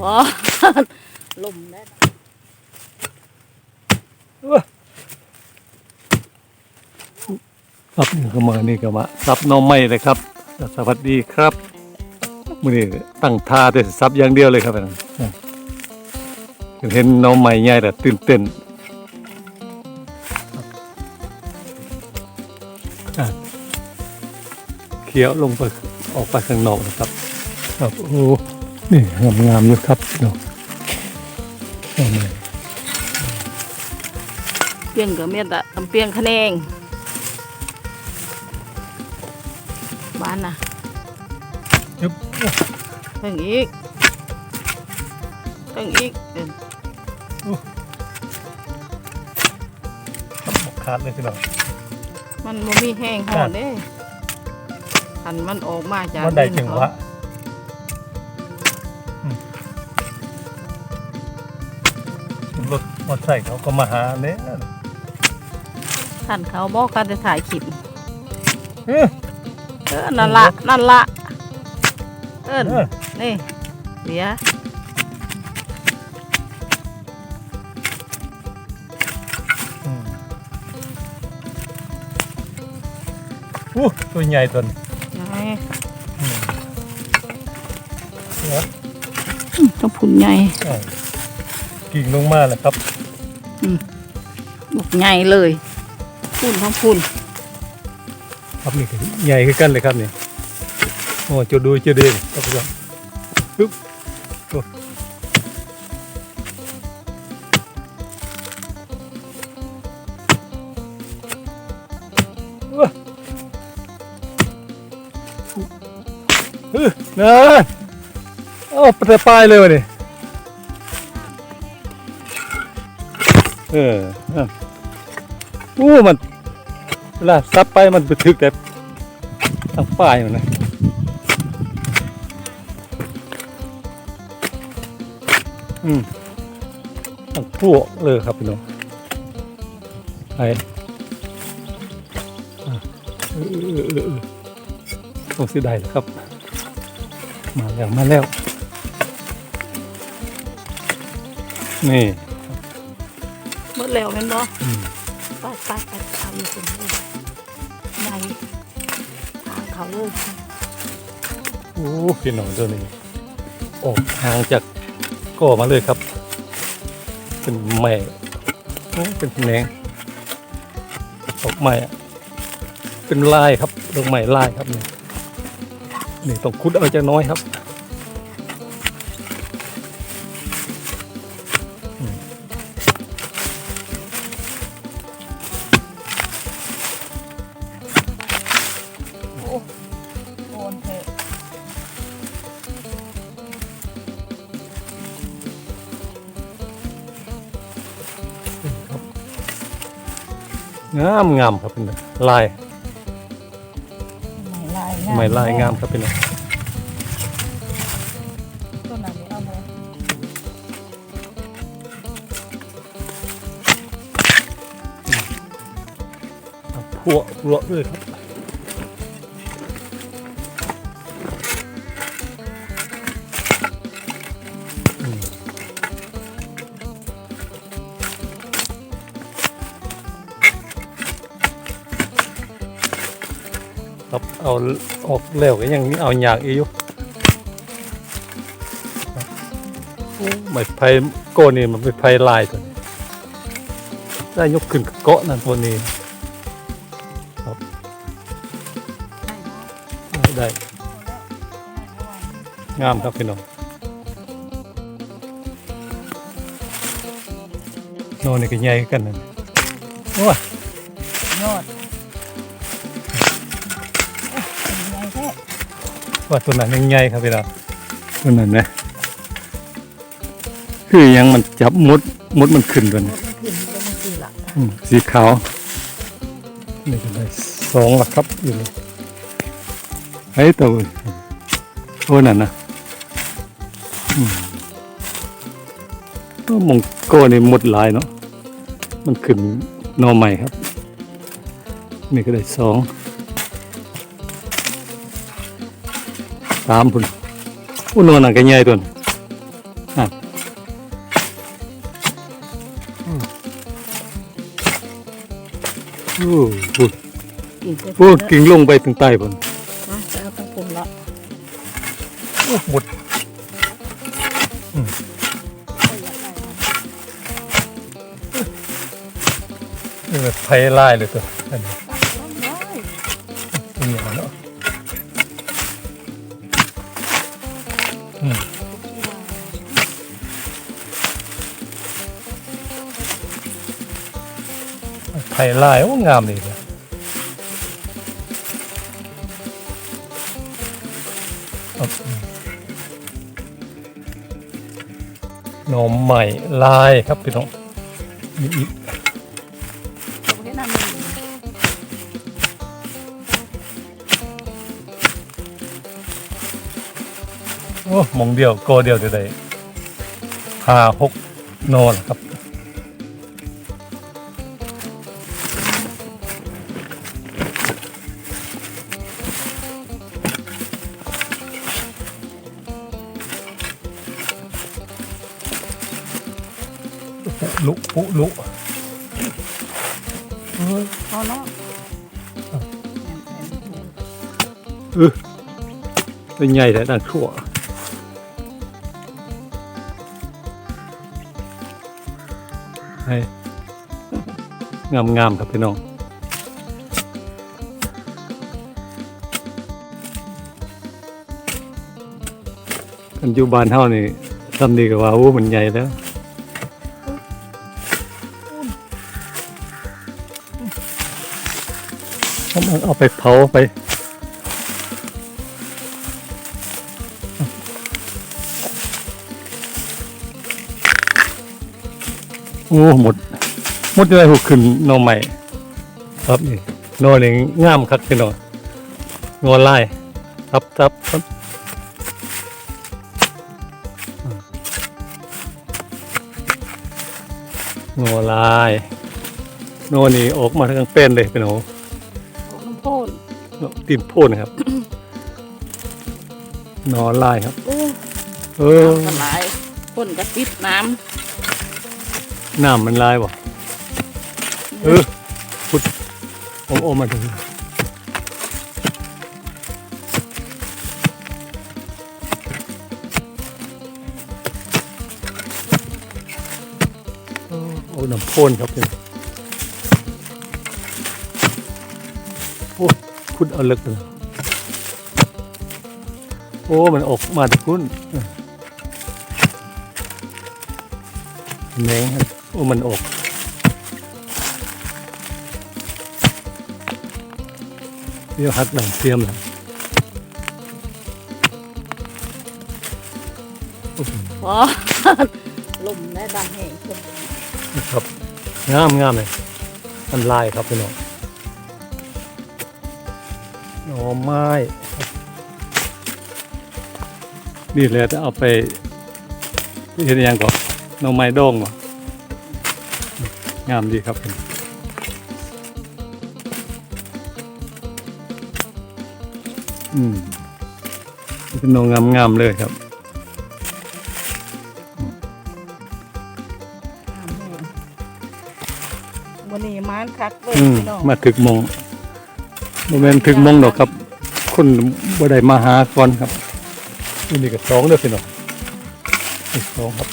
พอลมได้ครับนี่ก็มานี่ก็มาซับน้องไม้เลยครับ สวัสดีครับมื้อนี้ตั้งท่าแต่ซับอย่างเดียวเลยครับนเห็นน้องไม้ใหญ่แต่ตื่นเต้นเขียวลงไปออกไปข้างนอกนะครับ ครับโอ้ นี่งามๆอยู่ครับเนาะหน้องไม้เปียงกับเมียดอะตำเปียงคะแนงบ้านน่ะยึบตั้งอีกตั้งอีกเอิ้นขาดเลยพี่น้องมันบ่มีแห้งหอดเด้คันมันออกมาจากมันได้ดิถึงเขาวะ มอเตอร์ไซค์เขาก็มาหาเนี่ยท่านเขาบอกกันจะถ่ายคลิปเอ้ยเออนั่นละนั่นละเอิ้นเออนี่เดี๋ยวอืมอู้ตัวใหญ่ตัวนี้ยังไงอืมเนี่ยต้องพุ่นใหญ่อ่ากิ่งลงมาแล้วครับ บุกใหญ่เลยพุ่นทั้งพุ่นครับนี่ใหญ่ขึ้นกันเลยครับนี่โอ้จุดดูจุดเด่นครับพี่น้องปึ๊บโอ้ฮ้ยนั่นโอ้ปแต่ปลายเลยวะนี่ เออนั่นอู้มันเวลาซับไปมันไปถึกแต่ทางป้ายมันนะอืมทางพวกเลยครับพี่น้องไปอะเออเออเออเออคงสิได้แล้วครับ มาแล้ว มาแล้ว นี่ หมดแล้วแม่นบ่อืมไปไปไปเอาอยู่ตรงนี้ใหญ่ทางเขาเลยโอ้พี่น้องตัวนี้ออกห่างจากก่อมาเลยครับ เป็นแม่โอ้เป็นแหนงดอกไม้อะเป็นลายครับดอกไม้ลายครับนี่นี่ต้องคุดเอาจากน้อยครับ งามงามครับเป็นลายไม่ลายไม้ลายงามครับเป็นต้นไหนเอามาพวกพวกเลยครับ เอาออกแล้วก็ยังเอาอยากอีอยู่ไม่ไผ่โกนี่มันเป็นไผ่ลายตัวนี้ได้ยกขึ้นเกาะนั่นตัวนี้ได้งามครับพี่น้องนอนนี่ก็ใหญ่กันนั่น ว่าตัวนั้นยังใหญ่ครับพี่น้องตัวนั้นนะคือยังมันจับมดมดมันขึ้นตัวนี้มันขึ้นก็มันขึ้นละอืมสีขาวนี่ก็ได้สองแล้วครับอยู่เลยไอ้ตัวโอ้นั่นนะอืมโอ้มงโก้นี่หมดหลายเนาะมันขึ้นหนอใหม่ครับ นี่ก็ได้สอง สามพุ่นอุ่นวลน่ะก็ใหญ่ตัวนั่นโอ้โหโอ้กิ่งลงไปถึงใต้พุ่นนะจะเอาปุ่มละโอ้หมดนี่แบบไพ่ไล่เลยตัวอันนี้ ไผ่ลายโอ้งามเลยเนี่ยเอาหน่อใหม่ลายครับพี่น้องมีอีกโอ้มองเดียวโกเดียวจะได้ห้าหกโนนครับ ปุลุปุลุพอแล้วเออเป็นใหญ่แต่ดังทั่วให้งามงามๆครับพี่น้องกันอยู่บ้านเฮานี่ทำดีกับว่าโอ้มันใหญ่แล้ว เอามาเอาไปเผาไป โอ้หมด หมดเลยหุกขึ้นนอใหม่ ครับนี่นอนี่งามคักพี่นองงอลายทับทับทับงอลายโนนี่ออกมาทั้งเป็นเลยพี่น้อ งน้ำโพนตีนโพนครับ นอลายครับ โอ้เออน้ำสลายพ่นกระติบน้น้ำมันลายบ่เออพุดโอมโอมมาถึงโอ้น้ำพ่นครับนี่ โอ้คุดเอาเลึกเลยโอ้ มันออกมาจากคุณแมงครับโอ้ มันออกเดี๋ยวหักหลังเทียมหลังโอ้โหำพอลมได้บางแห่งคนนะครับ งามงามเลยมันลายครับพี่น้อง หน่อไม้ นี่เลยจะเอาไปเห็นยังก่อนหน่อไม้ดองวะงามดีครับผมอืมเป็นหน่องงามๆเลยครับวันนี้มานคักเลยอืมพี่น้องมาถึกมง โมเมนถึกมงดอกครับ คนบ่ได้มาหาก่อนครับนี่นี่ก็สองเด้อพี่น้องนี่สองครับ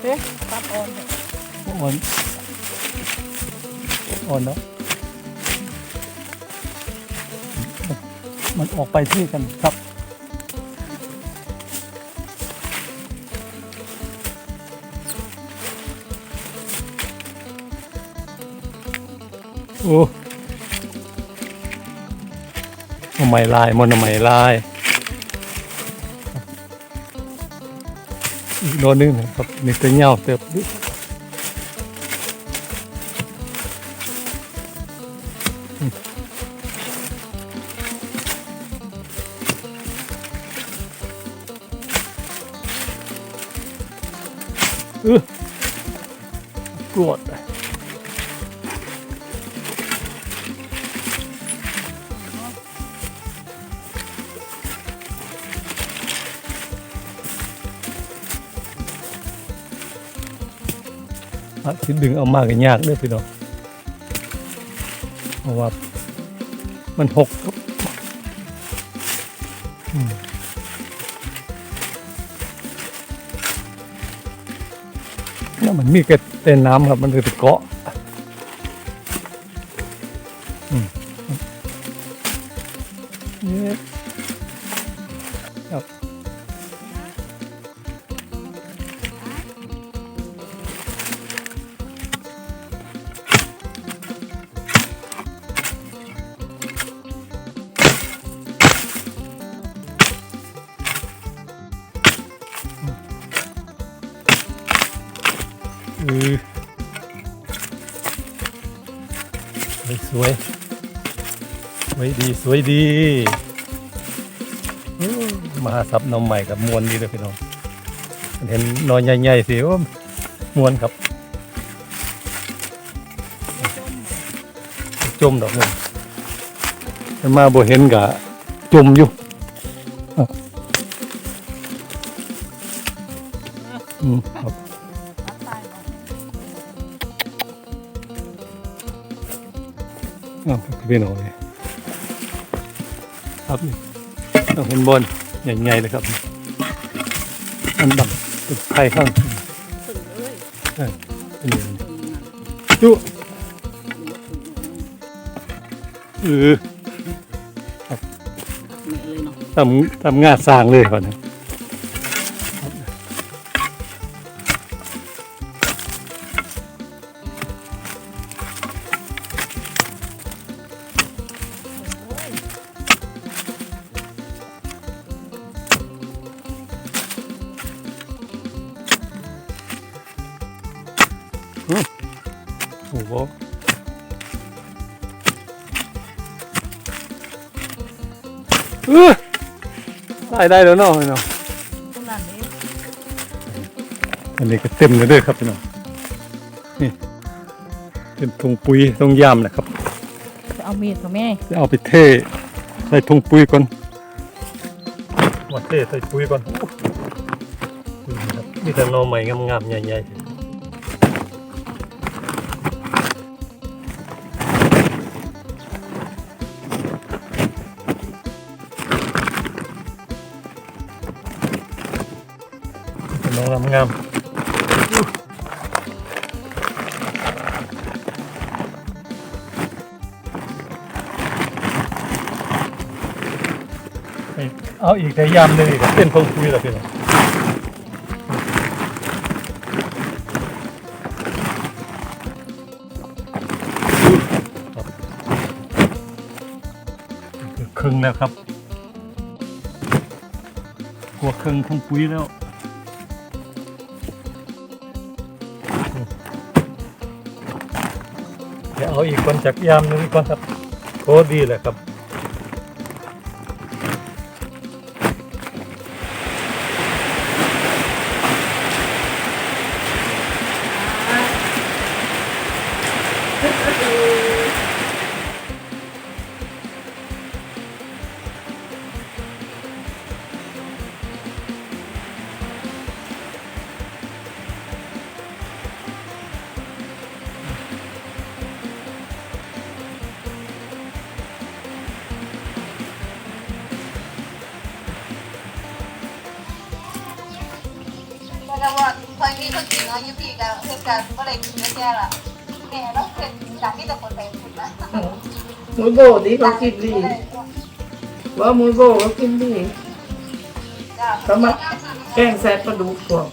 เฮ้ยตัดอ่อนเนี่ยอ่อนอ่อนเนาะมันออกไปที่กันครับ โอ้หน่อไมลายมันหน่อไมลาย อีกโดนนึงนะครับนี่ตัวเงาเติบดิอืมเออกรวด อาจสิดึงเอามากก็ยากเด้อพี่น้องเพราะว่ามันหกครับอืมนั่นมันมีกระเต้นน้ำครับ มันเลยไปเกาะ อือสวยสวยดีสวยดีมหาศัพย์น้องใหม่กับมวนดีเลยพี่น้องเห็นนอนใหญ่ๆสิว่ามวนครับ จมดอกหนึงมาบ่เห็นกะจมอยู่อ้าวอืม พี่น้องเลยครับนี่ต้องเห็นบอลใหญ่ๆเลยครับ อันดำเป็นไข่ข้างถึงเลยเป็นอย่างนี้ถึงนั่นจุถึงว่าถึงเออแม่เลยเนาะทำทำงานสร้างเลยก่อนนะ โอ้โหเออได้ได้แล้วเนาะพี่น้องตรงนั้นนี่อันนี้ก็เต็มเลยเด้อครับพี่น้องนี่เป็นถุงปุ๋ยถุงยามนะครับ จะเอามีดของแม่จะเอาไปเทใส่ถุงปุ๋ยก่อนมาเทใส่ปุ๋ยก่อนโอ้นี่ครับมีแต่หนอใหม่งามๆใหญ่ๆ งามๆเอาอีกแต่ยามหนึงอีกเส้นพงคุยแล้วพี่น้องครับคือครึ่งแล้วครับ กลัวครึ่งพงปุ๋ยแล้ว เดี๋ยวเอาอีกคนจากยามนึงอีกคนครับโคดีเลยครับ คอยมีคนกินเนาะยุพีกับเพื่อนกันก็เลยกินแย่ละแกต้องเพื่อนจากที่จะคนไปคุณนะมุ้ยโบดีเขากินดีว่ามุ้ยโบเขากินดีจ้าเขามาแกงแซ่บปลาดุกพวก